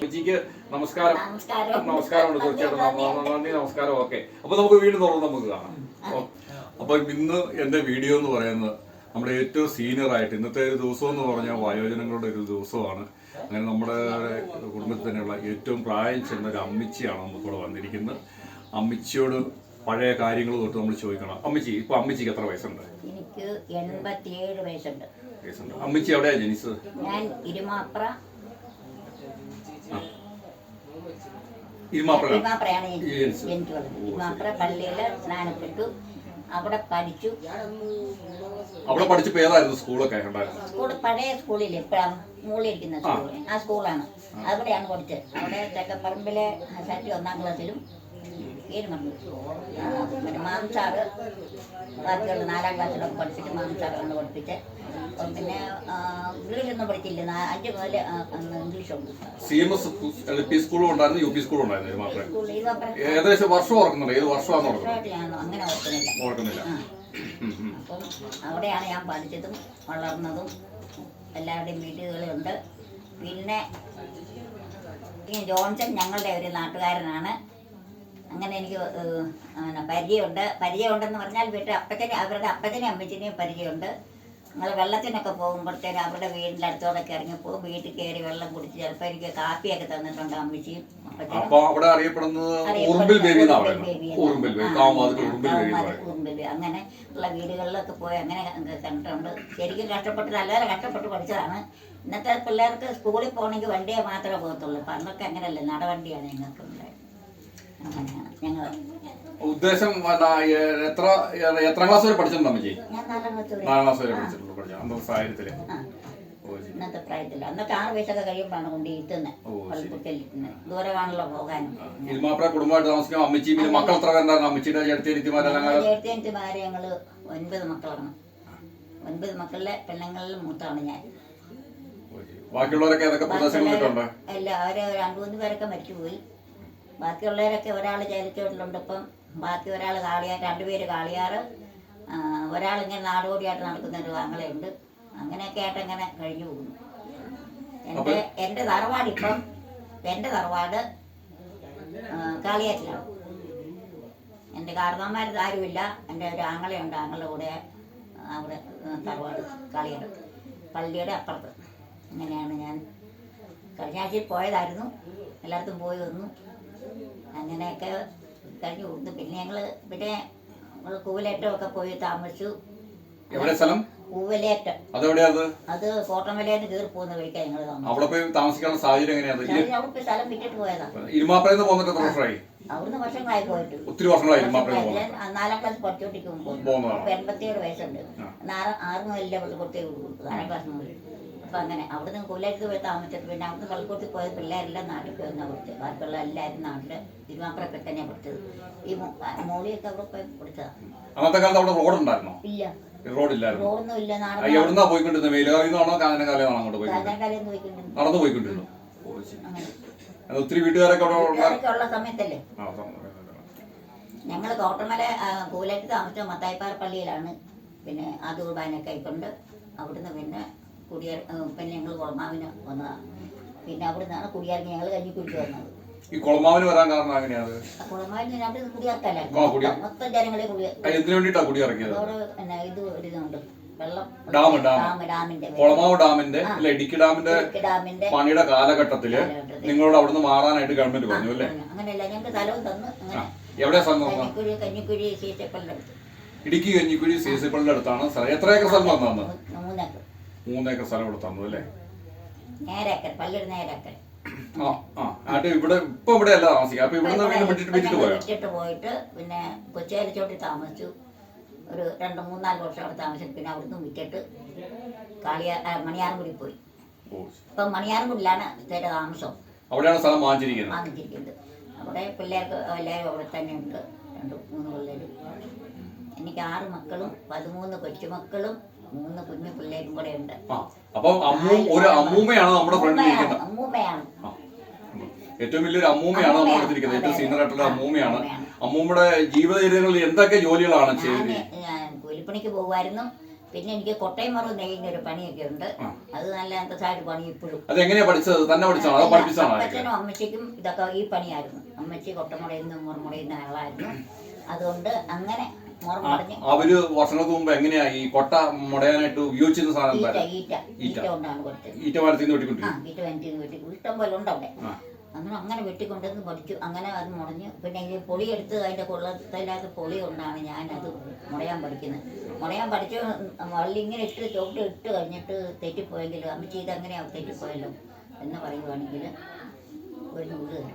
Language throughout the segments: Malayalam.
ചേച്ചിക്ക് നമസ്കാരം. നമസ്കാരം. നമസ്കാരമുണ്ട്. തീർച്ചയായിട്ടും. നന്ദി, നന്ദി. നമസ്കാരം. ഓക്കെ. അപ്പൊ നമുക്ക് വീണ്ടും തുറന്ന് നമുക്ക് കാണാം. അപ്പൊ ഇന്ന് എന്റെ വീഡിയോ എന്ന് പറയുന്നത് നമ്മുടെ ഏറ്റവും സീനിയർ ആയിട്ട് ഇന്നത്തെ ഒരു ദിവസം എന്ന് പറഞ്ഞാൽ വയോജനങ്ങളുടെ ഒരു ദിവസമാണ്. അങ്ങനെ നമ്മുടെ കുടുംബത്തിൽ തന്നെയുള്ള ഏറ്റവും പ്രായം ചെന്ന ഒരു അമ്മിച്ചിയാണ് നമുക്കിവിടെ വന്നിരിക്കുന്നത്. അമ്മിച്ചിയോട് പഴയ കാര്യങ്ങൾ തൊട്ട് നമ്മൾ ചോദിക്കണം. അമ്മച്ചി ഇപ്പൊ അമ്മച്ചിക്ക് എത്ര വയസ്സുണ്ട്? എനിക്ക് എൺപത്തിയേഴ് വയസ്സുണ്ട്. വയസ്സുണ്ട്. അമ്മച്ചി എവിടെയാ ജനിച്ചത്? ഞാൻ ഇരുമാപ്ര. ഇരുമാപ്രയാണ് ജനിച്ചത്. സ്നാനപ്പെട്ടു. അവിടെ പഠിച്ചു. അവിടെ പഠിച്ചപ്പോ ഏതായിരുന്നു സ്കൂളൊക്കെ സ്കൂൾ പഴയ സ്കൂളിൽ ഇപ്പോഴാണ് മൂളിയിരിക്കുന്ന സ്കൂൾ ആ സ്കൂളാണ്. അവിടെയാണ് പഠിച്ചത്. അവിടെ തെക്കപ്പറമ്പിലെ ഒന്നാം ക്ലാസ്സിലും പേര് മറന്നു. പിന്നെ മാംസാറ് ബാക്കിയുള്ള നാലാം ക്ലാസ്സിലൊക്കെ പഠിച്ചിട്ട് മാംസാറാണ് പഠിപ്പിച്ചത് അപ്പം പിന്നെ ഇംഗ്ലീഷൊന്നും പഠിച്ചില്ല. അഞ്ച് മുതൽ ഇംഗ്ലീഷുണ്ട്. C M S L P സ്കൂളും ഉണ്ടായിരുന്നു യു പി സ്കൂളും ഉണ്ടായിരുന്നു ഇരുമാപ്പഴ സ്കൂളിൽ ഇത് പറഞ്ഞ ഏകദേശം വർഷം ഓർക്കുന്നുണ്ട്. ഏത് വർഷമാണെന്ന് ഓർക്കുന്നത് വർഷമായിട്ട് ഞാൻ അങ്ങനെ ഓർക്കുന്നില്ല. അപ്പം അവിടെയാണ് ഞാൻ പഠിച്ചതും വളർന്നതും എല്ലാവരുടെയും വീടുകളുണ്ട് പിന്നെ ജോൺസൺ ഞങ്ങളുടെ ഒരു നാട്ടുകാരനാണ്. അങ്ങനെ എനിക്ക് പരിചയമുണ്ട്. പരിചയമുണ്ടെന്ന് പറഞ്ഞാൽ വീട്ടിൽ അപ്പച്ചനെ അവരുടെ അപ്പച്ചനെയും അമ്മച്ചനെയും പരിചയമുണ്ട്. ഞങ്ങൾ വെള്ളത്തിനൊക്കെ പോകുമ്പോഴത്തേനും അവരുടെ വീടിന്റെ അടുത്തോടൊക്കെ ഇറങ്ങിപ്പോകും വീട്ടിൽ കയറി വെള്ളം കുടിച്ച് ചിലപ്പോൾ എനിക്ക് കാപ്പിയൊക്കെ തന്നിട്ടുണ്ട് അമ്മച്ചിയും അവിടെ അറിയപ്പെടുന്നത് അങ്ങനെ ഉള്ള വീടുകളിലൊക്കെ പോയി അങ്ങനെ കണ്ടിട്ടുണ്ട്. ശരിക്കും കഷ്ടപ്പെട്ട് നല്ലപോലെ കഷ്ടപ്പെട്ട് പഠിച്ചതാണ്. ഇന്നത്തെ പിള്ളേർക്ക് സ്കൂളിൽ പോകണമെങ്കിൽ വണ്ടിയെ മാത്രമേ പോകത്തുള്ളൂ. പണ്ടൊക്കെ അങ്ങനെയല്ലേ നടവണ്ടിയാണ് ഞങ്ങൾക്ക് ഞങ്ങൾ ഉദ്ദേശം എത്ര എത്രാം ക്ലാസ് വരെ പഠിച്ചിട്ടുണ്ട് അമ്മച്ചി? ഞാൻ നാലാം ക്ലാസ് വരെ നാലാം ക്ലാസ് വരെ പഠിച്ചിട്ടുള്ളൂ പഠിച്ചു. അന്നത്തെ സാഹചര്യത്തിൽ ആ ഓ, ശരി. ഇന്നത്തെ പ്രായത്തിൽ അന്നൊക്കെ ആറ് വയസ്സൊക്കെ കഴിയുമ്പോഴാണ് കൊണ്ട് ഇരുത്തുന്നത് ദൂരമാണല്ലോ പോകാനും. കുടുംബമായിട്ട് താമസിക്കും അമ്മച്ചി പിന്നെ മക്കൾ എത്ര പേരുണ്ടായിരുന്നു? അമ്മച്ചിയുടെ ചേർത്തിയഞ്ചുമാരെ ഞങ്ങൾ ഒൻപത് മക്കളാണ്. ഒൻപത് മക്കളിലെ പെണ്ണുങ്ങളിൽ മൂത്താണ് ഞാൻ. ബാക്കിയുള്ളവരൊക്കെ ഏതൊക്കെ അല്ല അവർ രണ്ടു മൂന്ന് പേരൊക്കെ മരിച്ചുപോയി. ബാക്കിയുള്ളവരൊക്കെ ഒരാൾ ചേരിച്ചോട്ടിലുണ്ട് ഇപ്പം ബാക്കി ഒരാൾ കാളിയാർ രണ്ടുപേര് കാളിയാർ ഒരാളിങ്ങനെ നാടോടിയായിട്ട് നടക്കുന്ന ഒരു ആങ്ങളയുണ്ട്. അങ്ങനെയൊക്കെ ആയിട്ട് അങ്ങനെ കഴിഞ്ഞു പോകുന്നു. എന്റെ എന്റെ തറവാട് ഇപ്പം എന്റെ തറവാട് കാളിയാറ്റിലാണ്. എന്റെ കാരണവന്മാർ ആരുമില്ല. എന്റെ ഒരു ആങ്ങളയുണ്ട്. ആങ്ങളുടെ കൂടെ അവിടെ തറവാട് കാളിയാട് പള്ളിയുടെ അപ്പുറത്ത്. അങ്ങനെയാണ് ഞാൻ കഴിഞ്ഞ ആഴ്ചയിൽ പോയതായിരുന്നു. എല്ലായിടത്തും പോയി വന്നു. അങ്ങനെയൊക്കെ കഴിഞ്ഞു. കൊടുത്തു പിന്നെ ഞങ്ങൾ പിന്നെ ഞങ്ങൾ കൂവലേറ്റമൊക്കെ പോയി താമസിച്ചു. എവിടെ സ്ഥലം? കൂവലേറ്റം. അത്? കോട്ടമലേന്ന് കയറി പോകുന്ന ഞങ്ങൾ അവിടെ പോയി താമസിക്കാനുള്ള സാഹചര്യം എങ്ങനെയാണ് അവിടെ പോയി സ്ഥലം വിട്ടിട്ട് പോയതാ. എത്ര വർഷമായി? അവിടുന്ന് വർഷങ്ങളായി പോയിട്ട്. ഒത്തിരി വർഷങ്ങളായി നാലാം ക്ലാസ് പഠിച്ചോണ്ടിരിക്കുമ്പോൾ എൺപത്തിയേഴ് വയസ്സുണ്ട്. ആറ് ആറ് മുതലേ പള്ളിക്കുട്ടി നാലാം ക്ലാസ് മുതൽ അപ്പൊ അങ്ങനെ. അവിടുന്ന് കൂലായിട്ട് പോയി താമസിച്ചിട്ട് പിന്നെ അവിടുന്ന് പള്ളിക്കുട്ടി പോയ പിള്ളേരെല്ലാം നാട്ടിൽ പോയി വന്നാ പഠിച്ചത് ബാക്കിയുള്ള എല്ലാവരും നാട്ടിൽ തിരുമാപ്പുറൊക്കെ തന്നെയാണ് പഠിച്ചത് ഈ മോളിയൊക്കെ അവിടെ പോയി പഠിച്ചതാ അന്നത്തെ കാലത്ത് അവിടെ റോഡ് ഉണ്ടായിരുന്നോ ഇല്ല റോഡില്ലായിരുന്നു. റോഡൊന്നും ഇല്ല ആ, നാടൻ എവിടുന്നാ പോയിക്കൊണ്ടിരുന്നത് മേലുകാവിൽ നിന്നാണോ കാഞ്ഞനകാലയിൽ നിന്നാണോ അങ്ങോട്ട് പോയിക്കൊണ്ടിരുന്നത് നടന്നു പോയിക്കൊണ്ടിരുന്നു? ഒത്തിരി വീട്ടുകാരൊക്കെ അവിടെ ഉള്ള സമയത്തല്ലേ. ഞങ്ങൾ കോട്ടമല കൂലേറ്റ് താമസിച്ച മത്തായിപ്പാറ പള്ളിയിലാണ്. പിന്നെ ആ കുർബാനൊക്കെ ആയിക്കൊണ്ട് അവിടുന്ന് പിന്നെ കുടിയേറി ആ, പിന്നെ ഞങ്ങൾ കുളമാവിന് വന്നതാണ് പിന്നെ അവിടുന്നാണ് കുടിയിറങ്ങി ഞങ്ങൾ കഞ്ഞിക്കുരിക്ക് വന്നത്. ഈ കുളമാവിന് വരാൻ കാരണം എങ്ങനെയാണ്? ആ കുളമാവിന് അവിടെ കുടിയേർക്കല്ല കുടിയേർ- മൊത്തം ജനങ്ങളെ കുടിയേർ എന്തിനു വേണ്ടിയിട്ടാ കുടി ഇറങ്ങിയത്? അതോട് പിന്നെ ഇത് ഒരു ഇതുണ്ട് ഡാം, കുളമാവ് ഡാമിന്റെ അല്ല ഇടുക്കി ഡാമിന്റെ ഇടുക്കി പണിയുടെ കാലഘട്ടത്തിൽ. നിങ്ങളോട് അവിടുന്ന് മാറാനായിട്ട് ഗവൺമെന്റ് പറഞ്ഞു അല്ലേ? എവിടെ സ്ഥലം നോക്കാം കഞ്ഞിക്കുഴി സി എസ് ഇടുക്കി അടുത്താണ്. എത്ര ഏക്കർ സ്ഥലം തന്നു മൂന്നേക്കർ സ്ഥലം ഇവിടെ തന്നു അല്ലേ? നേരക്കൽ ആ ആ. ആട്ട് ഇവിടെ ഇപ്പൊ ഇവിടെ അല്ല താമസിക്കുക. അപ്പൊ ഇവിടെ വിട്ടിട്ട് വിട്ടിട്ട് പോയോ? വിട്ടിട്ട് പോയിട്ട് പിന്നെ കൊച്ചേരിച്ചോട്ടി താമസിച്ചു. ഒരു രണ്ട് മൂന്നാൽ വർഷം അവിടെ താമസിച്ചു. പിന്നെ അവിടുന്ന് വിറ്റിട്ട് കാളിയാ ആ, മണിയാർകുടി പോയി. ഇപ്പൊ മണിയാറുംകുടിയിലാണ് സ്ഥിര താമസം. അവിടെയാണ് സ്ഥലം വാങ്ങിച്ചിരിക്കുന്നത്? വാങ്ങിച്ചിരിക്കുന്നത്. അവിടെ പിള്ളേർക്ക് എല്ലാവരും അവിടെ തന്നെ ഉണ്ട് രണ്ട് മൂന്ന് പിള്ളേരും. എനിക്ക് ആറ് മക്കളും പതിമൂന്ന് കൊച്ചുമക്കളും മൂന്ന് കുഞ്ഞു പിള്ളേരും കൂടെ ഉണ്ട്. ആ അപ്പം അമ്മൂ ഒരു അമ്മൂമ്മയാണ് നമ്മുടെ ഫ്രണ്ടിൽ അമ്മൂമ്മയാണ് ഇരിക്കുന്നത്? അമ്മൂമ്മയാണ്. ആ. ഏറ്റവും വലിയൊരു അമ്മൂമ്മയാണ് നമ്മുടെ അടുത്തിരിക്കുന്നത്? ഏറ്റവും സീനിയർ ആയിട്ടുള്ള അമ്മൂമ്മയാണ്. അമ്മൂമ്മയുടെ ജീവിതചര്യങ്ങളിൽ എന്തൊക്കെ ജോലികളാണ് ഞാൻ ചെയ്തത് ഞാൻ കൂലിപ്പണിക്ക് പോകുമായിരുന്നു. പിന്നെ എനിക്ക് കൊട്ടയം മറവ് നെയ്യുന്ന ഒരു പണിയൊക്കെ ഉണ്ട്. അത് നല്ല അന്തസ്സായിട്ട് പണി ഇപ്പോഴും. അത് എങ്ങനെയാ പഠിച്ചത്? തന്നെ പഠിച്ചാണോ അതോ പഠിപ്പിച്ചാണോ അച്ഛനും അമ്മച്ചിക്കും ഇതൊക്കെ ഈ പണിയായിരുന്നു. അമ്മച്ചി കൊട്ടമുടയിൽ നിന്ന് മുറമുടയുന്ന ആളായിരുന്നു. അതുകൊണ്ട് അങ്ങനെ അവർ വർഷങ്ങൾക്ക് മുമ്പ് എങ്ങനെയാ ഈ കൊട്ട മുടയാനായിട്ട് ഉപയോഗിച്ചിരുന്ന സാധനം ഈറ്റ? ഈറ്റ. നിന്ന് വെട്ടിക്കൊണ്ടിരിക്കും വെട്ടി ഇഷ്ടം പോലെ ഉണ്ട് അവിടെ ആ. അങ്ങനെ വെട്ടിക്കൊണ്ടെന്ന് പഠിച്ചു അങ്ങനെ അത് മുടഞ്ഞു. പിന്നെ ഈ പൊളി എടുത്ത് അതിന്റെ കൊള്ളത്തിലാത്ത പൊളി കൊണ്ടാണ് ഞാനത് മുടയാൻ പഠിക്കുന്നത്. മുടയാൻ പഠിച്ചു വള്ളി ഇങ്ങനെ ഇട്ട് ചോട്ട് ഇട്ട് കഴിഞ്ഞിട്ട് തെറ്റിപ്പോയെങ്കിൽ അമ്മച്ചി ഇത് അങ്ങനെയാവും തെറ്റിപ്പോയല്ലോ എന്ന് പറയുവാണെങ്കിൽ ഒരു നൂറ് തരും.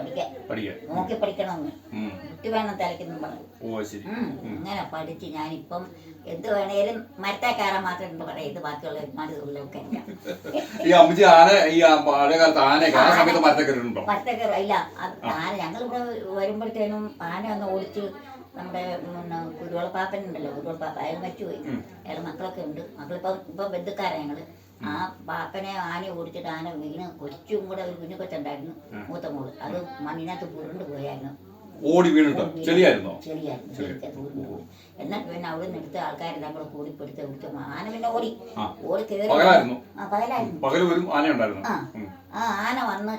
നോക്കി പഠിക്കണമെന്ന്. കുട്ടി വേണം തലയ്ക്കെന്നും പറഞ്ഞു. അങ്ങനെ പഠിച്ച് ഞാനിപ്പം എന്ത് വേണേലും മരത്തെ കയറാൻ മാത്രം പറയാം. ഇത് ബാക്കിയുള്ള മരുന്നുകളിലൊക്കെ ഈ അമ്മച്ചി ആന ഈ ആ പഴയ കാലത്ത് ആനയൊക്കെ ആ സമയത്ത് മരത്തെ കയറിയിട്ടുണ്ടോ? ഇല്ല ആന ഞങ്ങൾ ഇവിടെ വരുമ്പോഴത്തേനും ആന ഒന്ന് ഓടിച്ച് നമ്മുടെ കുരുവളപ്പാപ്പൻ ഉണ്ടല്ലോ കുരുവളപ്പാപ്പ അയാൾ മരിച്ചുപോയി. അയാളുടെ മക്കളൊക്കെ ഉണ്ട്. മക്കളിപ്പം ഇപ്പം ബന്ധുക്കാരാണ് ഞങ്ങൾ. ആ പാപ്പനെ ആന ഓടിച്ചിട്ട് ആന വീണ് കൊച്ചും കൂടെ ഒരു കുഞ്ഞു കൊച്ചുണ്ടായിരുന്നു മൂത്ത മോൾ. അത് മണ്ണിനകത്ത് പുരുണ്ട് പോയായിരുന്നു. ഓടി വീണിട്ടോ ചെളിയായിരുന്നോ? ചെളിയായിരുന്നു. എന്നിട്ട് പിന്നെ അവിടെ നിന്ന് എടുത്ത ആൾക്കാരെല്ലാം കൂടി കൂടിപ്പെടുത്ത് എടുത്ത് ആന പിന്നെ ഓടി. ഓടി കയറി പകലായിരുന്നു? ആ പകലായിരുന്നു. ആ. ആ ആന വന്ന്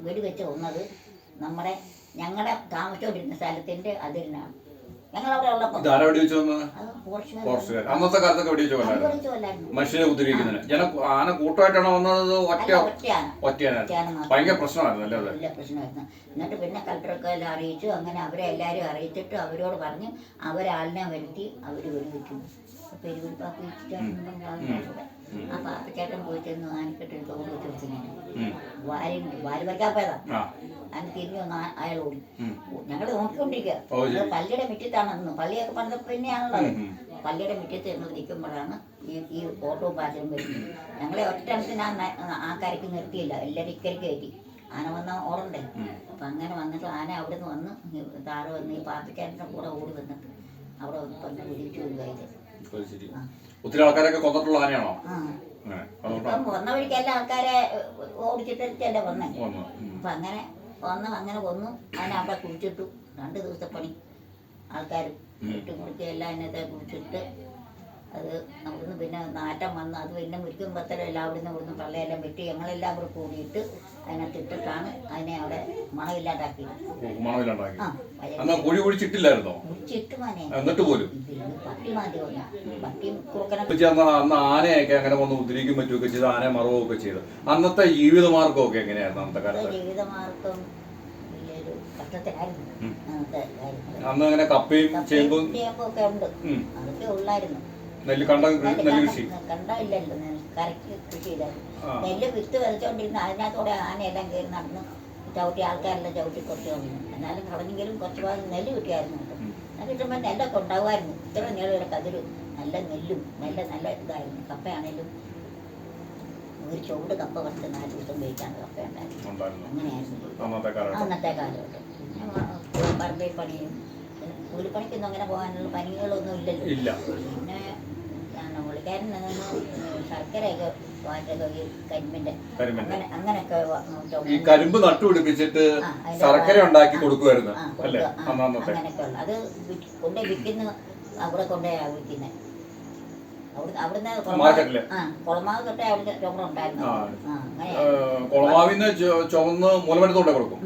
വെടിവെച്ച് വന്നത് നമ്മുടെ ഞങ്ങളുടെ താമസിച്ചുകൊണ്ടിരുന്ന സ്ഥലത്തിന്റെ അതിരിനാണ്. ഞങ്ങൾ അവിടെ ഉള്ളപ്പോൾ ഇതാരാ വെടി വെച്ചു വന്നത് പോർച്ചുഗൽ ഫോറസ്റ്റുകാർ അന്നത്തെ കാലത്തൊക്കെ വെടി വെച്ചു കൊല്ലായിരുന്നു കുത്തിരിക്കുന്നതിന്. ജന ആന കൂട്ടമായിട്ടാണോ വന്നത് ഒറ്റ ഒറ്റയാനായിരുന്നു ഭയങ്കര പ്രശ്നമായിരുന്നു അല്ലേ അത്? വലിയ പ്രശ്നമായിരുന്നു. എന്നിട്ട് പിന്നെ കളക്ടറൊക്കെ എല്ലാം അറിയിച്ചു. അങ്ങനെ അവരെ എല്ലാരും അറിയിച്ചിട്ട് അവരോട് പറഞ്ഞ് അവരാളിനെ വരുത്തി അവർ വെടിവെച്ചു പെരുവിളിപ്പാക്കി ആ പാപ്പിച്ചേട്ടൻ പോയിട്ട് ചെന്ന് ആനക്കെട്ട് തോന്നി വെച്ച് വെച്ചിങ്ങനെ. വാരി വാരി വയ്ക്കാൻ പോയതാ അന്ന് അതിന് തിരിഞ്ഞു വന്ന് അയാൾ ഓടി. ഞങ്ങൾ നോക്കിക്കൊണ്ടിരിക്കുക പള്ളിയുടെ മുറ്റത്താണ് അന്ന് പള്ളിയൊക്കെ പണിത തന്നെയാണല്ലോ പള്ളിയുടെ മുറ്റത്ത് ഞങ്ങൾ നിൽക്കുമ്പോഴാണ് ഈ ഈ ഓട്ടവും പാചകം വരുന്നത്. ഞങ്ങളെ ഒറ്റത്തിന് ആ ആ കരയ്ക്ക് നിർത്തിയില്ല. എല്ലാവരും ഇക്കരയ്ക്ക് കയറ്റി. ആന വന്ന ഓടണ്ടേ? അപ്പം അങ്ങനെ വന്നിട്ട് ആന അവിടെ നിന്ന് വന്ന് താഴെ വന്ന് ഈ പാപ്പിക്കാരന്റെ കൂടെ ഓടി വന്നിട്ട് അവിടെ വന്ന് കയ്യിൽ അത് ശരി. ഒത്തിരി ആൾക്കാരൊക്കെ കൊന്നിട്ടുള്ള ആനയാണോ? ആ. അങ്ങനെ അതുകൊണ്ടാണ് ഇപ്പം വന്ന വഴിക്ക് എല്ലാ ആൾക്കാരെ ഓടിച്ചിട്ടല്ലേ വന്നേ. അങ്ങനെ വന്ന് അങ്ങനെ കൊന്നു അതിനെ അവിടെ കുടിച്ചിട്ടു രണ്ട് ദിവസത്തെ പണി. ആൾക്കാർ വീട്ടും കുടിക്കുക എല്ലാം അതിനകത്തെ കുടിച്ചിട്ട് അത് അവിടുന്ന് പിന്നെ നാറ്റം വന്ന് അത് പിന്നെ മുരിക്കും പത്തരം എല്ലാം അവിടുന്ന് ഇവിടുന്ന് പള്ളയെല്ലാം വെട്ടി ഞങ്ങളെല്ലാം കൂടെ കൂടിയിട്ട് അതിനകത്ത് ഇട്ടിട്ടാണ് അതിനെ അവിടെ മണമില്ലാണ്ടാക്കി കുഴി കുഴിച്ചിട്ടില്ലായിരുന്നോ? കുടിച്ചിട്ട് മനെ. എന്നിട്ട് പോലും? ഇതിന് പട്ടി മാതി പട്ടിയും കുറുക്കനെ ഇപ്പൊ അന്ന് അന്ന് ആനയൊക്കെ അങ്ങനെ വന്ന് ഉദ്രവിക്കും പറ്റുകയൊക്കെ ചെയ്ത് ആനയെ മറവൊക്കെ ചെയ്ത്. അന്നത്തെ ജീവിതമാർഗമൊക്കെ എങ്ങനെയായിരുന്നു അന്നത്തെ കാലത്ത്? അന്ന് അങ്ങനെ കപ്പയും ചേമ്പും ചേമ്പൊക്കെ ഉണ്ട്. അതൊക്കെ ഉള്ളായിരുന്നു. നെല്ല് കണ്ട? നെല്ല് കൃഷി കണ്ടില്ലല്ലോ കറക്റ്റ് കൃഷി ചെയ്തായിരുന്നു ആ. നെല്ല് വിത്ത് വിതച്ചോണ്ടിരുന്ന അതിനകത്തൂടെ ആനയെല്ലാം കയറി നടന്ന് ചവിട്ടി ആൾക്കാരെല്ലാം ചവിട്ടി കുറച്ച് കളഞ്ഞു. എന്നാലും കളഞ്ഞെങ്കിലും കുറച്ച് ഭാഗം നെല്ല് കിട്ടിയായിരുന്നു കേട്ടോ. അത് കിട്ടുമ്പോൾ നെല്ലൊക്കെ ഉണ്ടാവുമായിരുന്നു. ഇത്ര നീളം കതിര്. നല്ല നെല്ലും നല്ല നല്ല ഇതായിരുന്നു. കപ്പയാണേലും ഒരു ചുവട് കപ്പ കുറച്ച് നാല് ദിവസം ഉപയോഗിക്കാണ് കപ്പ ഉണ്ടായിരുന്നു. അങ്ങനെയായിരുന്നു. അന്നത്തെ കാലഘട്ടം. പറമ്പിൽ പണിയും കൂലിപ്പണിക്കൊന്നും അങ്ങനെ പോകാനുള്ള പനികളൊന്നും ഇല്ലല്ലോ. ഇല്ല. പിന്നെ നിന്ന് ശർക്കരയൊക്കെ കരിമ്പിന്റെ അങ്ങനെ അങ്ങനെയൊക്കെ ഈ കരിമ്പ് നട്ടുപിടിപ്പിച്ചിട്ട് ശർക്കര ഉണ്ടാക്കി കൊടുക്കുമായിരുന്നു അല്ലേ? അങ്ങനെയൊക്കെ ഉള്ള അത് കൊണ്ടേ വിൽക്കുന്ന അവിടെ കൊണ്ടുപോയാ വിൽക്കുന്നത് കുളമാവിന്ന് ചുവന്ന് മൂലമെടുത്തോണ്ടേ കൊടുക്കും.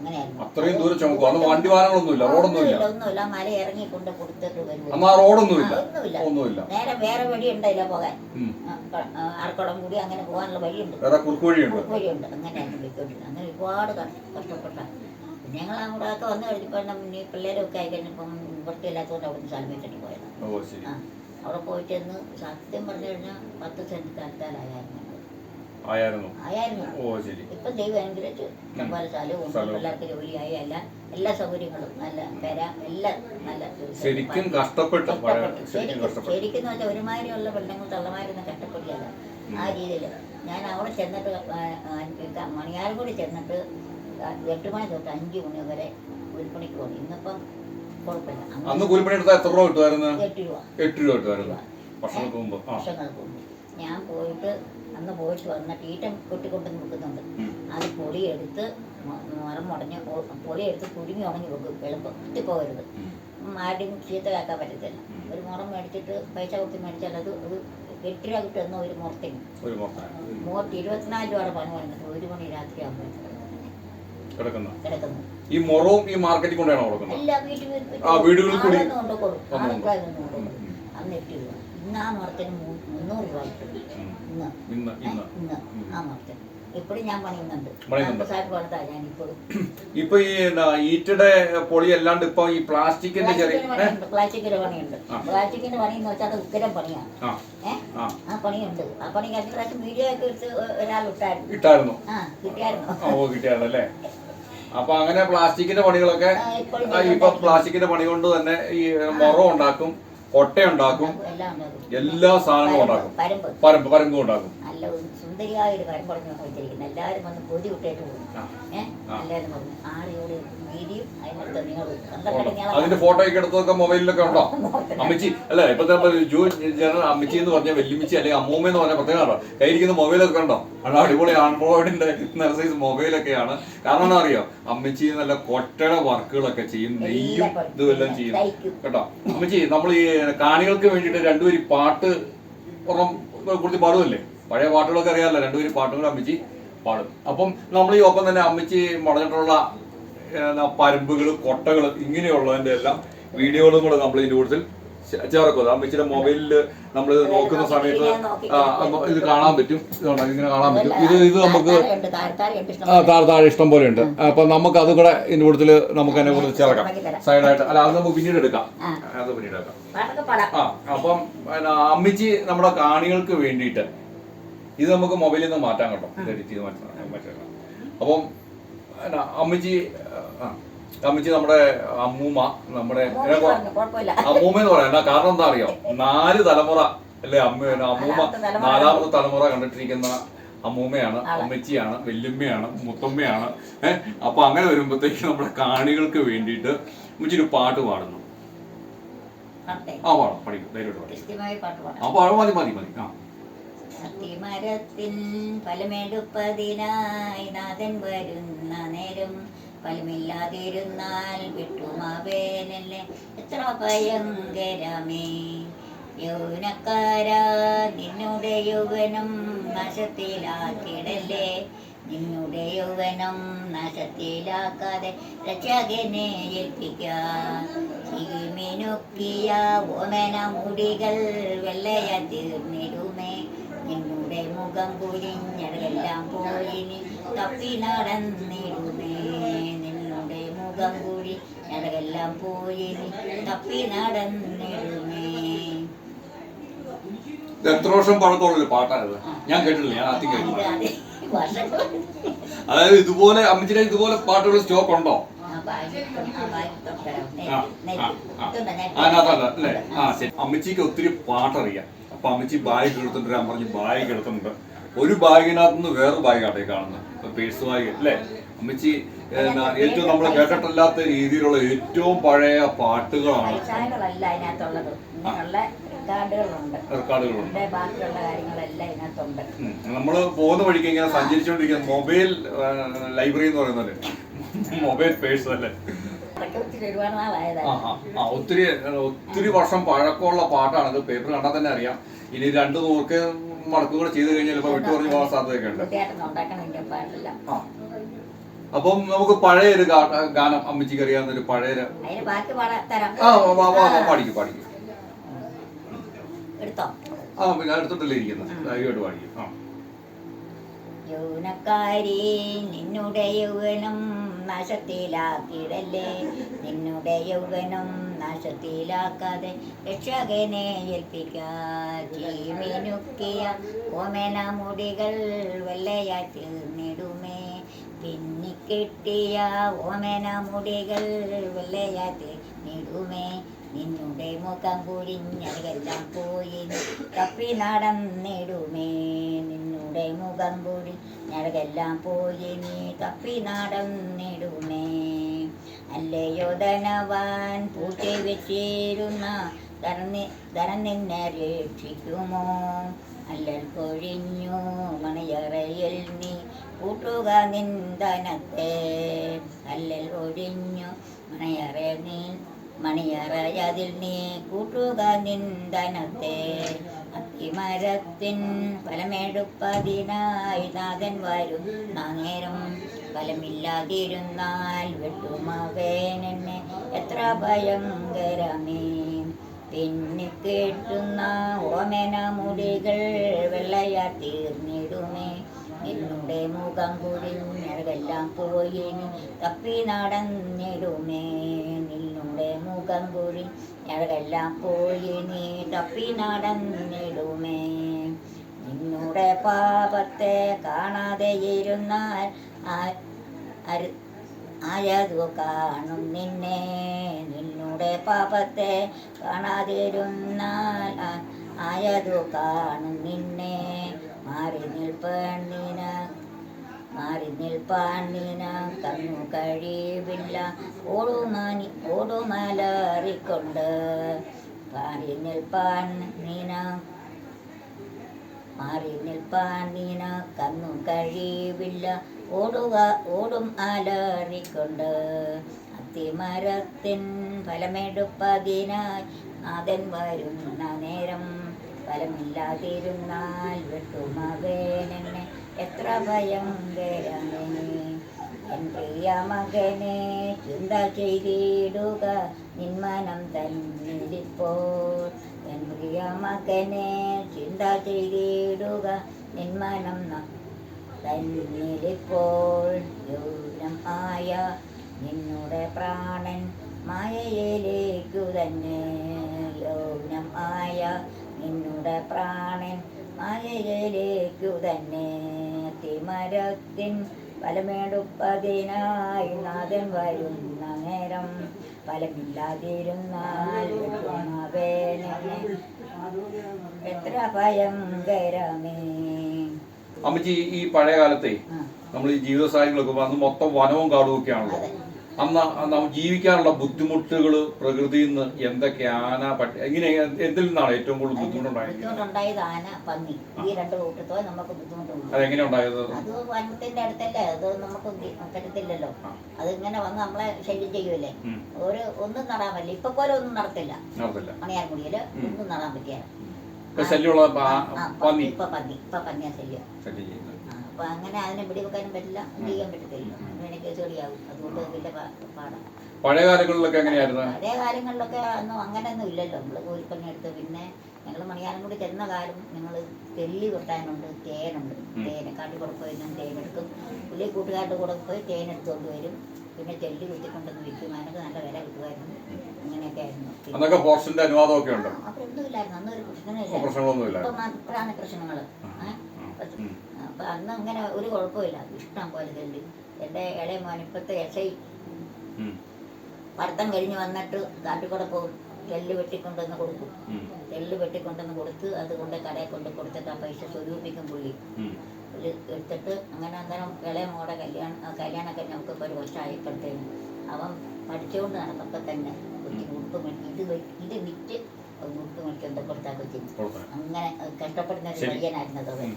അത്രയും ദൂരം ചുമക്കും അന്ന് വണ്ടി വാഹനങ്ങളൊന്നുമില്ല റോഡൊന്നുമില്ല. ഒന്നുമില്ല. മല ഇറങ്ങി കൊണ്ട് കൊടുത്തിട്ട് വരും അന്ന് ആ റോഡൊന്നുമില്ല. ഇല്ല ഒന്നുമില്ല. നേരെ വേറെ വഴി ഉണ്ടല്ലോ പോകാൻ. ഉം. ആ, ക- ആ, ആർക്കുളം കൂടി അങ്ങനെ പോകാനുള്ള വഴിയുണ്ട്. വേറെ കുറുക്ക് വഴിയുണ്ട് വഴിയുണ്ട് അങ്ങനെയാണ് അങ്ങനെ ഒരുപാട് കഷ്ട- കഷ്ടപ്പെട്ട. ഞങ്ങൾ അങ്ങോട്ടൊക്കെ വന്നു കഴിഞ്ഞപ്പോൾ ഈ പിള്ളേരൊക്കെ ആയി കഴിഞ്ഞപ്പം വൃത്തിയില്ലാത്തതുകൊണ്ട് അവിടെ നിന്ന് സ്ഥലം വെച്ചിട്ട് പോയത്. അവിടെ പോയിട്ട് സത്യം പറഞ്ഞു കഴിഞ്ഞാൽ പത്ത് സെന്റ് സ്ഥലത്താലായിരുന്നു ആയിരുന്നു ഓ ശരി. ഇപ്പം ദൈവം അനുഗ്രഹിച്ചു. ഇഷ്ടംപോലെ സ്ഥലവും സ്ഥലവും. പിള്ളേർക്ക് ജോലിയായി. എല്ലാ എല്ലാ സൗകര്യങ്ങളും നല്ല പെര എല്ലാം നല്ല ശരിക്കും കഷ്ടപ്പെട്ടു. ശരിക്കും ശരിക്കും വെച്ചാൽ ഒരുമാതിരിയുള്ള പെണ്ണുങ്ങൾ തള്ളമാരൊന്നും കഷ്ടപ്പെടില്ല ആ രീതിയിൽ. ഞാൻ അവിടെ ചെന്നിട്ട് മണിയാറും കൂടി ചെന്നിട്ട് എട്ട് മണി തൊട്ട് അഞ്ച് മണി വരെ കൂലിപ്പണിക്ക് പോകും ഇന്നിപ്പം കുഴപ്പമില്ല. അന്ന് കൂലിപ്പണി എടുത്താൽ എത്ര രൂപ കിട്ടുമായിരുന്നു? എട്ട് രൂപ. എട്ട് രൂപ കിട്ടുമായിരുന്നു. വർഷങ്ങൾക്ക് മുമ്പ്. വർഷങ്ങൾക്ക് മുമ്പ്. ഞാൻ പോയിട്ട് അന്ന് പോയിട്ട് വന്ന തീറ്റ കൊട്ടിക്കൊണ്ട് നിൽക്കുന്നുണ്ട്. അത് പൊളിയെടുത്ത് മ- മരം മുടഞ്ഞ് പൊടിയെടുത്ത് പൊളിയെടുത്ത് കുടുങ്ങി ഉണങ്ങി വെക്കും. എളുപ്പം. കുത്തിപ്പോകരുത് ഉം. ആരുടെയും ചീത്തയാക്കാൻ പറ്റത്തില്ല. ഒരു മുറം മേടിച്ചിട്ട് പൈസ കൊടുത്ത് മേടിച്ചാൽ അത് ഒരു എട്ട് രൂപ കിട്ടുന്ന ഒരു മുറത്തിന്. മുഹൂർത്ത് ഇരുപത്തിനാല് രൂപയുടെ പണി വരുന്നത് ഒരു മണി രാത്രി ആകുമ്പോഴത്തേക്കും കിടക്കുന്ന. ഈ മുറവും ഈ മാർക്കറ്റിൽ കൊണ്ടാണോ കൊടുക്കുന്നത്? എല്ലാ വീടുകളിൽ കൊണ്ട് കൊടുക്കും. അന്ന് എട്ട് രൂപ. ഇന്ന് ആ മുറത്തിന് മുന്നൂറ് രൂപ കിട്ടും. ഇന്ന്. ഇന്ന് ഇന്ന്. ആ മുറത്തിന് ഇപ്പോഴും ഞാൻ പണിയുന്നുണ്ട് ഇപ്പൊ ഈ ഈറ്റയുടെ പൊളി അല്ലാണ്ട് ഇപ്പൊ ഈ പ്ലാസ്റ്റിക്കിന്റെ ചെറിയ പ്ലാസ്റ്റിക്കിന്റെ? പണിയുണ്ട് പ്ലാസ്റ്റിക്കിന്റെ പണി എന്ന് വെച്ചാൽ അത് ഉത്തരം പണിയാണ് ആ. പണിയുണ്ട്. ആ പണി കഴിഞ്ഞ പ്രാവശ്യം വീഡിയോ ഒക്കെ എടുത്ത് ഒരാൾ ഇട്ടായിരുന്നു. ഇട്ടായിരുന്നു. കിട്ടിയായിരുന്നു. ഓ കിട്ടിയായിരുന്നു അല്ലേ? അപ്പൊ അങ്ങനെ പ്ലാസ്റ്റിക്കിന്റെ പണികളൊക്കെ ഇപ്പൊ പ്ലാസ്റ്റിക്കിന്റെ പണി കൊണ്ട് തന്നെ ഈ മുറം ഉണ്ടാക്കും. കൊട്ട ഉണ്ടാക്കും. എല്ലാം സാധനങ്ങളും ഉണ്ടാക്കും. പരമ്പ് പരമ്പും ഉണ്ടാക്കും. നല്ല ഒരു സുന്ദരിയായ ഒരു പരമ്പടഞ്ഞു വെച്ചിരിക്കുന്നത് എല്ലാവരും വന്ന് പൊതി വിട്ടേറ്റ് പോകും. ഏഹ് എല്ലാവരും പറഞ്ഞു ആരെയോട് വീതിയും അതിനടുത്ത് നിങ്ങൾ അതിന്റെ ഫോട്ടോ ഒക്കെ എടുത്തതൊക്കെ മൊബൈലിലൊക്കെ ഉണ്ടോ? അമ്മച്ചി അല്ല ഇപ്പൊ ജൂ ജനറൽ അമ്മച്ചി എന്ന് പറഞ്ഞ വെല്ലുമിച്ചി അല്ലെങ്കിൽ അമ്മൂമ്മ എന്ന് പറഞ്ഞ പ്രത്യേകം ഉണ്ടോ കയ്യിരിക്കുന്ന മൊബൈലൊക്കെ ഉണ്ടോ? അത് അടിപൊളി ആൻഡ്രോയിഡിന്റെ നല്ല സൈസ് മൊബൈലൊക്കെയാണ്. കാരണം എന്താ അറിയോ? അമ്മച്ചി നല്ല കൊട്ടട വർക്കുകളൊക്കെ ചെയ്യും നെയ്യും ഇതും എല്ലാം ചെയ്യും. കേട്ടോ? അമ്മച്ചി നമ്മൾ ഈ കാണികൾക്ക് വേണ്ടിയിട്ട് രണ്ടുപേരും പാട്ട് കുറിച്ച് പാടുമല്ലേ പഴയ പാട്ടുകളൊക്കെ അറിയാമല്ലോ രണ്ടുപേരും പാട്ടുകൾ അമ്മച്ചി പാടും. അപ്പം നമ്മൾ ഈ ഒപ്പം തന്നെ അമ്മച്ചി മുടഞ്ഞിട്ടുള്ള പരമ്പുകൾ കൊട്ടകൾ ഇങ്ങനെയുള്ളതിന്റെ എല്ലാം വീഡിയോകളും കൂടെ നമ്മൾ ഇതിന്റെ കൂടുതൽ ചേർക്കും. അമ്മച്ചിയുടെ മൊബൈലിൽ നമ്മൾ നോക്കുന്ന സമയത്ത് ഇത് കാണാൻ പറ്റും. ഇങ്ങനെ കാണാൻ പറ്റും. ഇത് ഇത് നമുക്ക് താഴെ താഴെ ഇഷ്ടം പോലെ. ഉണ്ട്. അപ്പൊ നമുക്ക് അത് കൂടെ ഇതിന്റെ കൂടുതൽ നമുക്ക് അതിനെ കൂടുതൽ ചേർക്കാം. സൈഡായിട്ട്. അല്ല അത് നമുക്ക് പിന്നീട് എടുക്കാം. അത് പിന്നീട് എടുക്കാം. ആ അപ്പം അമ്മച്ചി നമ്മുടെ കാണികൾക്ക് വേണ്ടിയിട്ട് ഇത് നമുക്ക് മൊബൈലിൽ നിന്ന് മാറ്റാൻ കേട്ടോ. എഡിറ്റ് ചെയ്ത് മാറ്റാം മാറ്റാം അപ്പം അമ്മച്ചി അമ്മച്ചി നമ്മുടെ അമ്മൂമ്മ നമ്മുടെ അമ്മൂമ്മ എന്ന് പറയാം. കാരണം എന്താ അറിയോ? നാല് തലമുറ അല്ലെ അമ്മ അമ്മൂമ്മ നാലാമത്തെ തലമുറ. കണ്ടിട്ടിരിക്കുന്ന അമ്മൂമ്മയാണ് അമ്മച്ചിയാണ് വല്യമ്മയാണ് മുത്തമ്മയാണ്. ഏഹ് അപ്പൊ അങ്ങനെ വരുമ്പോഴത്തേക്ക് നമ്മുടെ കാണികൾക്ക് വേണ്ടിയിട്ട് അമ്മച്ചി ഒരു പാട്ട് പാടുന്നു. ആ പാടാം. പഠിക്കും. ധൈര്യമായിട്ട് പാടി. ആ പാടും. മതി മതി മതി. ആ. അത്തിമരത്തിൻ ഫലമെടുപ്പതിനായി നാഥൻ വരുന്ന നേരം ഫലമില്ലാതിരുന്നാൽ വിട്ടുമാവേനല്ലേ? എത്ര ഭയങ്കരമേ. യൗവനക്കാരാ നിന്നുടെ യൗവനം നാശത്തിലാക്കിടല്ലേ? നിന്നുടെ യൗവനം നാശത്തിലാക്കാതെ രക്ഷകനെ ഏൽപ്പിക്കുക ഓമന മുടികൾ വെള്ളയ തീർന്നിടുമേ നിന്നുടെ മുഖം കുഴിഞ്ഞതെല്ലാം പോയിനി തപ്പി നടന്നിടുമേ നിന്നുടെ മുഖം കൂടി ഞടകെല്ലാം പോയിനി തപ്പി നടന്നിടുമേ എത്ര വർഷം പഴക്കമുള്ള പാട്ടാണിത്? ഞാൻ കേട്ടിട്ടില്ല ഞാൻ ആദ്യം കേട്ടില്ല അതായത് ഇതുപോലെ അമ്മച്ചിയുടെ ഇതുപോലെ പാട്ടുകൾ സ്റ്റോക്ക് ഉണ്ടോ. അതിനകത്തല്ല അല്ലേ? ആ ശരി. അമ്മച്ചിക്ക് ഒത്തിരി പാട്ടറിയാം. അപ്പൊ അമ്മച്ചി ബാഗ് കിടത്തുണ്ട് ഞാൻ പറഞ്ഞു ബാഗ് കിടത്തുന്നുണ്ട് ഒരു ബാഗിനകത്ത് നിന്ന് വേറെ ബാഗാട്ടെ കാണുന്നത്. പേഴ്സ് ബാഗ് അല്ലേ? അമ്മച്ചി ഏറ്റവും നമ്മൾ കേട്ടിട്ടില്ലാത്ത രീതിയിലുള്ള ഏറ്റവും പഴയ പാട്ടുകളാണ്. റെക്കാർഡുകളുണ്ട്. നമ്മൾ പോകുന്ന വഴിക്ക് ഇങ്ങനെ സഞ്ചരിച്ചുകൊണ്ടിരിക്കുന്ന മൊബൈൽ ലൈബ്രറി എന്ന് പറയുന്നത് മൊബൈൽ പേഴ്സ് അല്ലേ? ആ, ഒത്തിരി ഒത്തിരി വർഷം പഴക്കമുള്ള പാട്ടാണ്. ഇത് പേപ്പർ കണ്ടാൽ തന്നെ അറിയാം. ഇനി രണ്ടു നൂർക്ക് മടക്കും കൂടെ ചെയ്ത് കഴിഞ്ഞാൽ ചിലപ്പോൾ വിട്ടു പറഞ്ഞു പോകാൻ സാധ്യതയൊക്കെ ഉണ്ട് അപ്പം നമുക്ക് പഴയ ഒരു ഗാനം അമ്മച്ചിക്ക് അറിയാവുന്ന ഒരു പഴയ പാടിക്കും പാടിക്കും. ആ പിന്നെ അടുത്തിട്ടല്ലേ ഇരിക്കുന്നത് ധൈര്യമായിട്ട് പാടിക്കും. ആ. യൗവനക്കാരി നിന്നുടെ യൗവനം നാശത്തിലാക്കിടല്ലേ നിന്നുടെ യൗവനം നാശത്തിലാക്കാതെ രക്ഷകനെ ഏൽപ്പിക്കാമിനുക്കിയ ഓമന മുടികൾ വെള്ളയായി തീർന്നിടുമേ പിന്നിക്കിട്ടിയ ഓമന മുടികൾ വെള്ളയായി തീർന്നിടുമേ നിന്നുടെ മുഖം കുഴിഞ്ഞതെല്ലാം പോയി. തപ്പി നടന്നിടുമേ നിന്നുടെ മുഖം കൂടി ഞടകെല്ലാം പോയി. നീ തപ്പി നടന്നിടുമേ അല്ലയോ ധനവാൻ പൂച്ച വെച്ചിരുന്ന ധനം നിന്നെ രക്ഷിക്കുമോ? അല്ലൽ കൊഴിഞ്ഞു മണിയറയിൽ നീ കൂട്ടുക നിന്ദനത്തെ അല്ലൽ ഒഴിഞ്ഞു മണയറ നീ മണിയറയതിൽ നീ കൂട്ടുക നിന്ദനത്തെ. അത്തിമരത്തിൻ ഫലമെടുപ്പതിനായി നാഥൻ വരും. നാങ്ങേരും ഫലമില്ലാതിരുന്നാൽ വെട്ടുമവേനെന്നെ എത്ര ഭയങ്കരമേ. പിന്നെ കേട്ടുന്ന ഓമന മുടികൾ വെള്ളയാ തീർന്നിടുമേ. എന്നുടെ മുഖം കുടിഞ്ഞഴകെല്ലാം പോയി നീ തപ്പി നടന്നിടുമേ. നിന്നുടെ മുഖം കുടിഞ്ഞഴകെല്ലാം പോയി നീ തപ്പി നടന്നിടുമേ. നിന്നുടെ പാപത്തെ കാണാതെ ഇരുന്നാൽ ആ- അരു- ആയതു കാണും നിന്നെ. നിന്നുടെ പാപത്തെ കാണാതിരുന്നാൽ ആയതു കാണും നിന്നെ. മാറി നിൽപ്പണ്ണിന മാറി നിൽപ്പാൻ നീന കണ്ണു കഴിവില്ല. മാറി നിൽപ്പാൻ നീന മാറി നിൽപ്പാൻ നീന കണ്ണു കഴിവില്ല. ഓടുക ഓടും അലറിക്കൊണ്ട് അത്തിമരത്തിൻ ഫലമെടുപ്പതിനായി നാഥൻ വരുന്ന നേരം ഫലമില്ലാതിരുന്നാൽ വെട്ടുമകനെന്നെ എത്ര ഭയം എൻ പ്രിയ മകനെ ചിന്ത ചെയ്തിടുക. നിന്മനം തന്നിലിപ്പോൾ എൻ മകനെ ചിന്ത ചെയ്തിടുക. നിന്മനം തന്നിലിപ്പോൾ ആയ നിന്നുടെ പ്രാണൻ മായയിലേക്കു തന്നെ. യൗനം ആയ നിന്നുടെ പ്രാണൻ മായയിലേക്കു തന്നെ തിമരത്തിൻ ഫലമെടുപ്പതിനായി നാഥൻ വരുന്ന നേരം ഫലമില്ലാതിരുന്നാൽ എത്ര ഭയങ്കരമേ അമ്മച്ചി ഈ പഴയ കാലത്തെ നമ്മൾ ഈ ജീവിത സാഹചര്യങ്ങളൊക്കെ അന്ന് മൊത്തം വനവും കാടും ഒക്കെ ആണല്ലോ. അന്ന് നമുക്ക് ജീവിക്കാനുള്ള ബുദ്ധിമുട്ടുകൾ പ്രകൃതിയിൽ നിന്ന് എന്തൊക്കെ ആന പട്ടി ഇങ്ങനെ എന്തിൽ നിന്നാണ് ഏറ്റവും കൂടുതൽ ബുദ്ധിമുട്ടുണ്ടായത്? ബുദ്ധിമുട്ടുണ്ടായത് ആന പന്നി ഈ രണ്ട് കൂട്ടത്തോ നമുക്ക് ബുദ്ധിമുട്ടുണ്ട് അതെങ്ങനെ ഉണ്ടായത്? അത് വനത്തിന്റെ അടുത്തല്ലേ അത് നമുക്ക് പറ്റത്തില്ലല്ലോ. അതിങ്ങനെ വന്ന് നമ്മളെ ശല്യം ചെയ്യുമല്ലേ ഒരു ഒന്നും നടാൻ പറ്റില്ല. ഇപ്പൊ പോലും ഒന്നും നടത്തില്ല. മണിയാർമുടിയിൽ ഒന്നും നടാൻ പറ്റിയ ഇപ്പൊ ശല്യമുള്ള പന്നി. ഇപ്പൊ പന്നി ഇപ്പൊ പന്നിയാ ശല്യം. ശല്യം ചെയ്യുന്നത്. അപ്പൊ അങ്ങനെ അതിനെ പിടിവെക്കാനും പറ്റില്ല എന്ത് ചെയ്യാൻ പറ്റത്തില്ല. അങ്ങനെ അതുകൊണ്ട് വലിയ പാടാണ് പഴയ കാലങ്ങളിലൊക്കെ എങ്ങനെയായിരുന്നു? പഴയ കാലങ്ങളിലൊക്കെ ഒന്നും അങ്ങനെയൊന്നും ഇല്ലല്ലോ. നമ്മൾ കൂലിപ്പണി എടുത്ത് പിന്നെ ഞങ്ങൾ മണിയാനം കൂടി ചെന്ന കാലം ഞങ്ങൾ തെല്ലി കൊട്ടാനുണ്ട് തേനുണ്ട്. തേന് കാട്ടിക്കൂടെ പോയി ഞാൻ തേനെടുക്കും. പുള്ളി കൂട്ടുകാരുടെ കൂടെ പോയി തേനെടുത്തുകൊണ്ട് വരും. പിന്നെ തെല്ലി കുത്തിക്കൊണ്ടെന്ന് വിൽക്കും അതിനൊക്കെ നല്ല വില കിട്ടുമായിരുന്നു. അങ്ങനെയൊക്കെ ആയിരുന്നു. അന്നൊക്കെ പോർഷന്റെ അനുവാദമൊക്കെ ഉണ്ട്? അപ്പൊന്നുമില്ലായിരുന്നു അന്ന് അന്നൊരു പ്രശ്നമില്ല പ്രശ്നങ്ങളൊന്നുമില്ല പ്രശ്നങ്ങൾ അപ്പൊ അന്ന് അങ്ങനെ ഒരു കുഴപ്പമില്ല. ഇഷ്ടം പോലെ ജെല്ലി. എന്റെ ഇളയ മോൻ എസ് ഐ. പഠിത്തം കഴിഞ്ഞ് വന്നിട്ട് കാട്ടിക്കൂടെ പോകും ചെല്ല് വെട്ടിക്കൊണ്ടുവന്ന് കൊടുക്കും. ചെല്ല് വെട്ടിക്കൊണ്ടുവന്ന് കൊടുത്ത് അത് കൊണ്ട് കടയിൽ കൊണ്ട് കൊടുത്തിട്ട് ആ പൈസ സ്വരൂപിക്കും പുള്ളി. എടുത്തിട്ട് അങ്ങനെ അന്നേരം ഇളയ മോടെ കല്യാണം കല്യാണമൊക്കെ നമുക്ക് ഇപ്പോൾ ഒരു വർഷമായപ്പോഴത്തേനും. അവൻ പഠിച്ചുകൊണ്ട് നടന്നപ്പോൾ തന്നെ കൊച്ചിന് ഉടുപ്പ് മേടിച്ച് ഇത് ഇത് വിറ്റ് ഉടുപ്പ് മേടിച്ച് എന്താ കൊടുത്താൽ കൊച്ചിന് അങ്ങനെ അത് കഷ്ടപ്പെടുന്ന ഒരു. പയ്യനായിരുന്നത് അവൻ.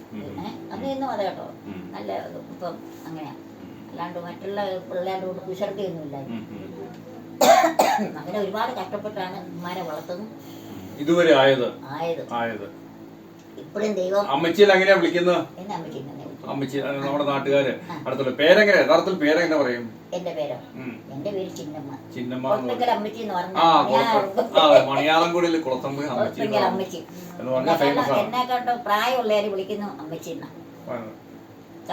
അന്ന് ഇന്നും അതെ കേട്ടോ. നല്ല ഇപ്പം അങ്ങനെയാണ് അല്ലാണ്ട് മറ്റുള്ള പിള്ളേരുടെ കൂടെ കുശർക്കൊന്നുമില്ല ഉം. ഉം. അങ്ങനെ ഒരുപാട് കഷ്ടപ്പെട്ടാണ് ഉമ്മാരെ വളർത്തുന്നു ഇതുവരെ ആയത്? ആയത്. ആയത്. ഇപ്പോഴും ദൈവം അമ്മച്ചിയിൽ അങ്ങനെയാ വിളിക്കുന്നത്? എന്നെ അമ്മച്ചി അത് നമ്മുടെ നാട്ടുകാര്. അടുത്തുള്ള പേരെങ്ങനെ യഥാർത്ഥത്തിൽ പേരെങ്ങനെ പറയും? എന്റെ പേരോ? ഉം. എന്റെ പേര് ചിന്നമ്മ. ചിന്നമ്മ എന്ന് കൊത്തങ്കൽ അമ്മച്ചി എന്ന് പറയും. പറഞ്ഞാൽ ആ കുളത്ത- ആ, മണിയാളംകുടിയിൽ കുളത്തമ്പ് അമ്മച്ചി എന്ന് കൊത്തങ്കൽ പറയും. അമ്മച്ചി. എന്ന് പറഞ്ഞാൽ ഫേമസ് ആണ്. എന്നെ കണ്ട് പ്രായമുള്ളവര് വിളിക്കുന്നു അമ്മച്ചി എന്നാ. ആ.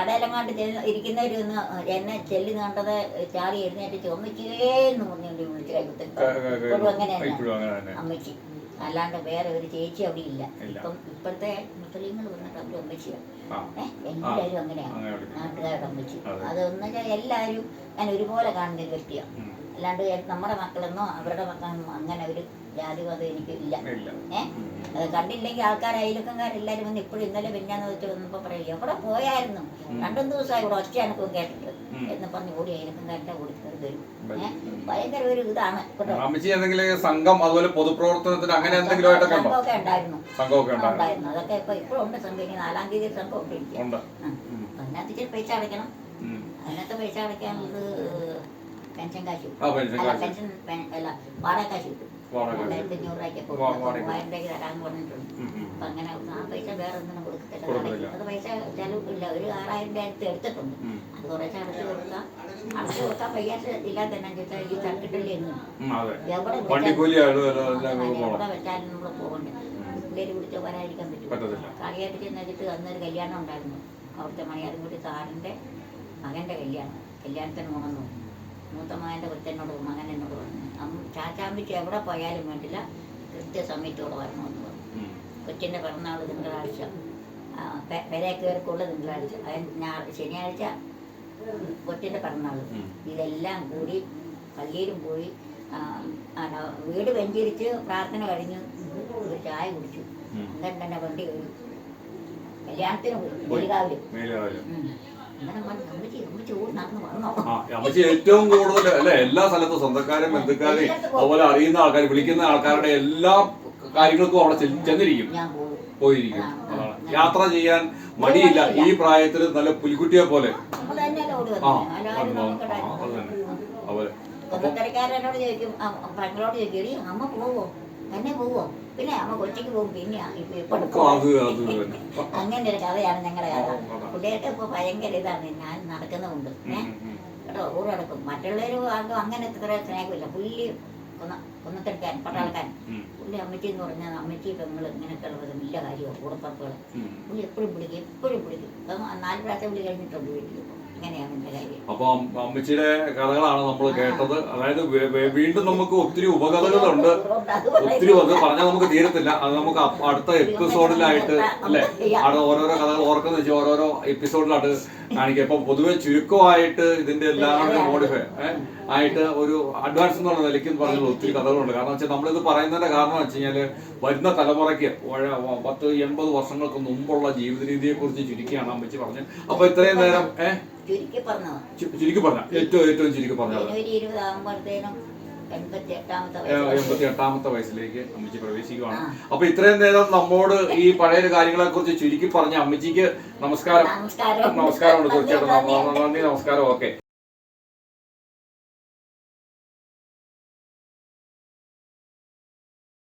കടയിലെങ്ങാണ്ട് ചെന്ന് ഇരിക്കുന്നവര് ഒന്ന് എന്നെ ചെല്ലി കണ്ടത് ചാടി എഴുന്നേറ്റ് ചുമച്ചേന്ന് പറഞ്ഞു വിളിച്ചു കൈ ക- ക- ക- ഇപ്പോഴും അങ്ങനെ തന്നെ ഇപ്പോഴും അങ്ങനെ തന്നെ. അമ്മച്ചി. അല്ലാണ്ട് വേറെ ഒരു ചേച്ചി അവിടെ ഇല്ല. ഇപ്പം ഇപ്പോഴത്തെ മുസ്ലിങ്ങൾ വന്നിട്ട് അവർ അമ്മച്ചിയാണ് ഏഹ് എല്ലാവരും അങ്ങനെയാണ് നാട്ടുകാരുടെ അമ്മച്ചി അതെ. അതെന്ന് വെച്ചാൽ എല്ലാവരും ഞാൻ ഒരുപോലെ കാണുന്ന ഒരു വ്യക്തിയാണ്. അല്ലാണ്ട് നമ്മുടെ മക്കളെന്നോ അവരുടെ മക്കളെന്നോ അങ്ങനെ ഒരു ജാതിമതം എനിക്ക് ഇല്ല. ഏഹ് അത് കണ്ടില്ലെങ്കിൽ ആൾക്കാർ അയലക്കക്കാരെല്ലാവരും വന്ന് ഇപ്പോഴും ഇന്നലെ പിന്നാന്ന് വെച്ച് വന്നപ്പോൾ പറയില്ലേ അവിടെ പോയായിരുന്നു? രണ്ടും ദിവസമായി ഇവിടെ ഒറ്റ എനക്കും കേട്ടിട്ട്. എന്ന് പറഞ്ഞ് ഓടി അയലക്കക്കാരുടെ കൂടി കയറി വരും. ഏഹ് ഭയങ്കര ഒരു ഇതാണ് സംഘം അതുപോലെ പൊതുപ്രവർത്തനത്തിന് അങ്ങനെ എന്തെങ്കിലും സംഘമൊക്കെ ഉണ്ടായിരുന്നു. അതൊക്കെ ഇപ്പൊ ഇപ്പോഴും ഉണ്ട് സംഘം. ഇനി നാലാം തീയതി സംഘം ഒക്കെ ഉണ്ട്. അതിനകത്ത് ഇച്ചിരി പൈസ അടയ്ക്കണം. അതിനകത്ത് പൈസ അടയ്ക്കാനുള്ളത് പെൻഷൻ കാശ് പെൻഷൻ അല്ല വാടക കാശ് കിട്ടും. രണ്ടായിരത്തി അഞ്ഞൂറ് രൂപയ്ക്ക് വാ- വാടക. മൂവായിരം രൂപയ്ക്ക് തരാമെന്ന് പറഞ്ഞിട്ടുണ്ട്. ഉം, ഉം. അങ്ങനെ ആ പൈസ വേറെ ഒന്നും കൊടുക്കത്തില്ല കൊടുക്കത്തില്ല. അത് പൈസ ചെലവില്ല ഒരു ആറായിരം രൂപ അടുത്ത് എടുത്തിട്ടുണ്ട്. അത് കുറേശ്ശെ അടച്ചു കൊടുക്കാം അടച്ചു കൊടുക്കാൻ വയ്യാത്ത ഇല്ലാതെ തന്നെ വെച്ചാൽ ഈ തട്ടിട്ടല്ലേ അതെ. എവിടെ വണ്ടിക്കൂലി ആയാലും എല്ലാം എല്ലാം വെച്ചാലും പോകണം. എവിടെ വെച്ചാലും നമ്മൾ പോകണ്ടേ. പിള്ളേര് പിടിച്ചോ വരാതിരിക്കാൻ പറ്റും. പറ്റത്തില്ല. ചെന്നിട്ട് അന്നൊരു കല്യാണം ഉണ്ടായിരുന്നു. അവിടുത്തെ മണിയാറുംകുടി സാറിന്റെ മകന്റെ കല്യാണം. കല്യാണത്തിന് പോകണമെന്ന് പറഞ്ഞു മൂത്ത കൊച്ചനോട് മകൻ എന്നോട് പറഞ്ഞു അമ്മ ചാച്ചാമ്പിക്ക് എവിടെ പോയാലും വേണ്ടില്ല കൃത്യസമയത്തോടെ വരണമെന്ന് പറഞ്ഞു. കൊച്ചിന്റെ പിറന്നാൾ തിങ്കളാഴ്ച. വില പെരേ കയറിക്കുള്ള തിങ്കളാഴ്ച. ശനിയാഴ്ച കൊച്ചിന്റെ പിറന്നാൾ ഇതെല്ലാം കൂടി പള്ളിയിലും പോയി വീട് വെഞ്ചരിച്ച് പ്രാർത്ഥന കഴിഞ്ഞു. ഒരു ചായ കുടിച്ചു. എന്നിട്ട് തന്നെ വണ്ടി കഴിഞ്ഞു കല്യാണത്തിന് പോയി. മേലുകാവിൽ. അമ്മച്ചി ഏറ്റവും കൂടുതൽ അല്ലെ എല്ലാ സ്ഥലത്തും സ്വന്തക്കാരും ബന്ധുക്കാരെയും അതുപോലെ അറിയുന്ന ആൾക്കാർ വിളിക്കുന്ന ആൾക്കാരുടെ എല്ലാ കാര്യങ്ങൾക്കും അവിടെ ചെന്ന് ചെന്നിരിക്കും. പോയിരിക്കും. യാത്ര ചെയ്യാൻ മടിയില്ല. ഈ പ്രായത്തിൽ നല്ല പുലിക്കുട്ടിയെ പോലെ. ആ അതുപോലെ. അപ്പൊ അമ്മ പോവോ? തന്നെ പോവോ പിന്നെ അമ്മ കൊച്ചിക്ക് പോകും പിന്നെ ഇപ്പൊ ഇപ്പൊ അങ്ങനെ ഒരു കഥയാണ് ഞങ്ങളുടെ കഥ. കുട്ടികൾക്ക് ഇപ്പൊ ഭയങ്കര ഇതാണ്. ഞാൻ നടക്കുന്നുമുണ്ട് ഏഹ്. കേട്ടോ ഊറ് നടക്കും മറ്റുള്ളവർ ആർക്കും അങ്ങനെ ഇത്ര സ്നേഹമില്ല. പുല്ലി കൊന്ന കൊന്നത്തെടുക്കാൻ പട്ടാൾക്കാൻ പുള്ളി അമ്മച്ചി എന്ന് പറഞ്ഞാൽ അമ്മച്ചി പെങ്ങൾ ഇങ്ങനെയൊക്കെ ഉള്ളത് വലിയ കാര്യമാണ്. കൂടപ്പറപ്പുകൾ. പുള്ളി എപ്പോഴും പിടിക്കും എപ്പോഴും പിടിക്കും അപ്പം നാല് പ്രാവശ്യം പുള്ളി കഴിഞ്ഞിട്ടുണ്ട് വീട്ടിൽ അപ്പൊ അമ്മച്ചിയുടെ കഥകളാണ് നമ്മൾ കേട്ടത്. അതായത് വീണ്ടും നമുക്ക് ഒത്തിരി ഉപകഥകളുണ്ട്. ഒത്തിരി അത് പറഞ്ഞാൽ നമുക്ക് തീരത്തില്ല. അത് നമുക്ക് അടുത്ത എപ്പിസോഡിലായിട്ട് അല്ലെ? അവിടെ ഓരോരോ കഥകൾ ഓർക്കുന്ന വെച്ചാൽ ഓരോരോ എപ്പിസോഡിലായിട്ട് കാണിക്കുക ഇപ്പൊ പൊതുവെ ചുരുക്കമായിട്ട് ഇതിന്റെ എല്ലാം മോഡിഫൈ ആയിട്ട് ഒരു അഡ്വാൻസ് എന്നുള്ള നിലയ്ക്ക് പറഞ്ഞത് ഒത്തിരി കഥകളുണ്ട്. കാരണം വെച്ചാൽ നമ്മളിത് പറയുന്നതിന്റെ കാരണം വെച്ച് കഴിഞ്ഞാൽ വരുന്ന തലമുറയ്ക്ക് പത്ത് എൺപത് വർഷങ്ങൾക്ക് മുമ്പുള്ള ജീവിത രീതിയെ കുറിച്ച് ചുരുക്കിയാണ് അമ്മച്ചി പറഞ്ഞത്. അപ്പൊ ഇത്രയും നേരം ഏഹ് ചുരുക്കി പറഞ്ഞ ഏറ്റവും ഏറ്റവും ചുരുക്കി പറഞ്ഞത്. എൺപത്തി എട്ടാമത്തെ എൺപത്തി എട്ടാമത്തെ വയസ്സിലേക്ക് അമ്മച്ചി പ്രവേശിക്കുവാണ്. അപ്പൊ ഇത്രയും നേരം നമ്മോട് ഈ പഴയ കാര്യങ്ങളെ കുറിച്ച് ചുരുക്കി പറഞ്ഞ അമ്മച്ചിക്ക് നമസ്കാരം. നമസ്കാരം. നമസ്കാരമുണ്ട് തീർച്ചയായിട്ടും. നന്ദി നമസ്കാരം. ഓക്കെ.